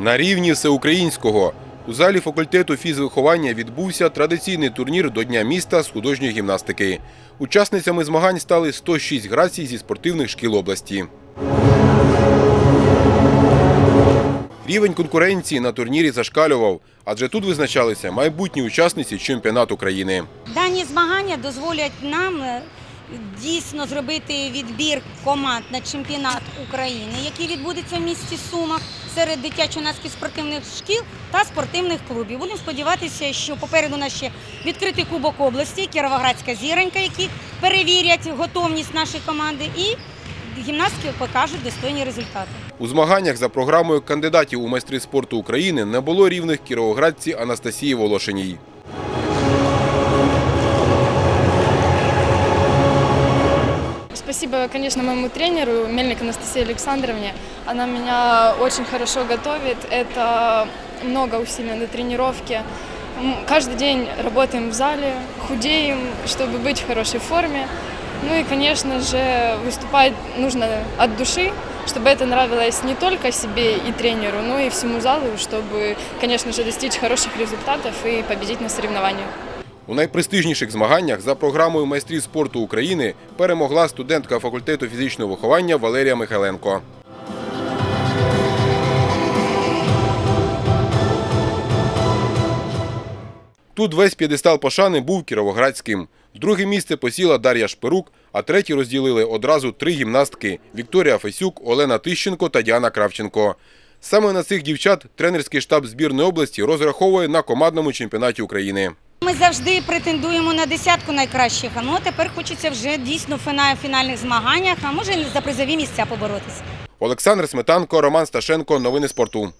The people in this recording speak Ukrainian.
На рівні всеукраїнського у залі факультету фізвиховання відбувся традиційний турнір до Дня міста з художньої гімнастики. Учасницями змагань стали 106 грацій зі спортивних шкіл області. Рівень конкуренції на турнірі зашкалював, адже тут визначалися майбутні учасниці чемпіонату країни. Дані змагання дозволять нам е, дійсно зробити відбір команд на чемпіонат України, який відбудеться в місті Сумах серед дитячо-юнацьких спортивних шкіл та спортивних клубів. Будемо сподіватися, що попереду нас ще відкритий кубок області, Кіровоградська зіронька, які перевірять готовність нашої команди, і гімнастки покажуть достойні результати. У змаганнях за програмою кандидатів у майстри спорту України не було рівних кіровоградці Анастасії Волошиній. Спасибо, конечно, моему тренеру Мельник Анастасии Александровне. Она меня очень хорошо готовит. Это много усилий на тренировке. Каждый день работаем в зале, худеем, чтобы быть в хорошей форме. Ну и, конечно же, выступать нужно от души, чтобы это нравилось не только себе и тренеру, но и всему залу, чтобы, конечно же, достичь хороших результатов и победить на соревнованиях. У найпрестижніших змаганнях за програмою майстрів спорту України перемогла студентка факультету фізичного виховання Валерія Михайленко. Тут весь п'єдестал пошани був кіровоградським. Друге місце посіла Дар'я Шпирук, а третє розділили одразу три гімнастки – Вікторія Фесюк, Олена Тищенко та Діана Кравченко. Саме на цих дівчат тренерський штаб збірної області розраховує на командному чемпіонаті України. Ми завжди претендуємо на десятку найкращих. А ну тепер хочеться вже дійсно в фінальних змаганнях, а може за призові місця поборотися. Олександр Сметанко, Роман Сташенко. Новини спорту.